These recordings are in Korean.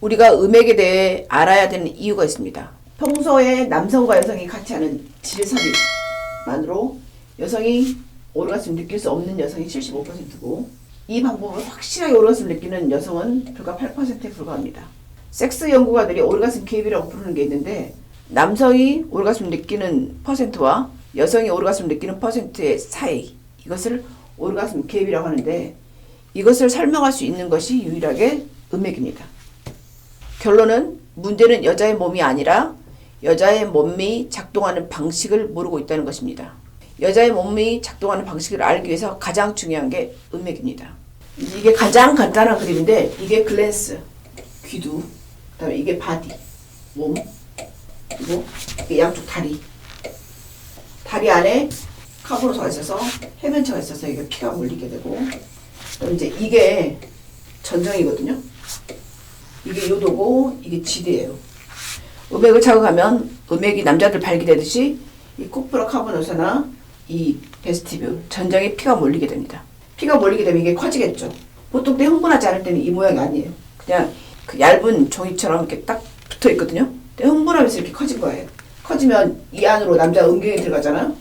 우리가 음액에 대해 알아야 되는 이유가 있습니다. 평소에 남성과 여성이 같이 하는 질삽입만으로 여성이 오르가슴을 느낄 수 없는 여성이 75%고 이 방법을 확실하게 오르가슴을 느끼는 여성은 불과 8%에 불과합니다. 섹스 연구가들이 오르가슴 갭이라고 부르는 게 있는데 남성이 오르가슴을 느끼는 퍼센트와 여성이 오르가슴을 느끼는 퍼센트의 사이 이것을 오르가슴 갭이라고 하는데 이것을 설명할 수 있는 것이 유일하게 음액입니다. 결론은 문제는 여자의 몸이 아니라 여자의 몸이 작동하는 방식을 모르고 있다는 것입니다. 여자의 몸이 작동하는 방식을 알기 위해서 가장 중요한 게 음액입니다. 이게 가장 간단한 그림인데 이게 글랜스, 귀두, 그다음에 이게 바디, 몸, 그리고 양쪽 다리. 다리 안에 카보로서가 있어서 해면체가 있어서 이게 피가 몰리게 되고 그럼 이제 이게 전정이거든요. 이게 요도고 이게 지대예요. 음액을 자극하면 음액이 남자들 발기되듯이 이 코프라 카보노사나 이 베스티뷴 전정에 피가 몰리게 됩니다. 피가 몰리게 되면 이게 커지겠죠. 보통 때 흥분하지 않을 때는 이 모양이 아니에요. 그냥 그 얇은 종이처럼 이렇게 딱 붙어 있거든요. 흥분하면서 이렇게 커진 거예요. 커지면 이 안으로 남자 음경이 들어가잖아.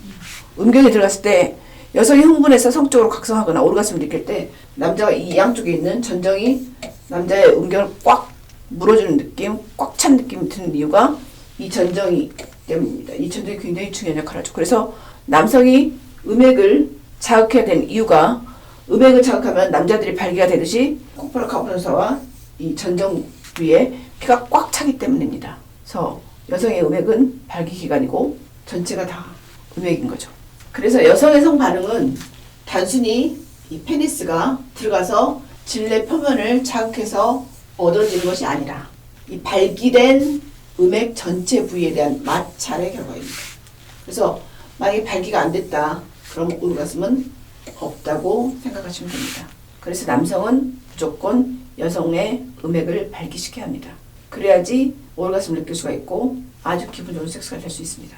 음경이 들어갔을 때 여성이 흥분해서 성적으로 각성하거나 오르가슴을 느낄 때 남자가 이 양쪽에 있는 전정이 남자의 음경을 꽉 물어주는 느낌, 꽉 찬 느낌이 드는 이유가 이 전정이 때문입니다. 이 전정이 굉장히 중요한 역할을 하죠. 그래서 남성이 음액을 자극해야 되는 이유가 음액을 자극하면 남자들이 발기가 되듯이 코프라 카보노사와 이 전정 위에 피가 꽉 차기 때문입니다. 그래서 여성의 음액은 발기 기관이고 전체가 다 음액인 거죠. 그래서 여성의 성 반응은 단순히 이 페니스가 들어가서 질내 표면을 자극해서 얻어지는 것이 아니라 이 발기된 음액 전체 부위에 대한 마찰의 결과입니다. 그래서 만약에 발기가 안 됐다. 그럼 오르가슴은 없다고 생각하시면 됩니다. 그래서 남성은 무조건 여성의 음액을 발기시켜야 합니다. 그래야지 오르가슴을 느낄 수가 있고 아주 기분 좋은 섹스가 될 수 있습니다.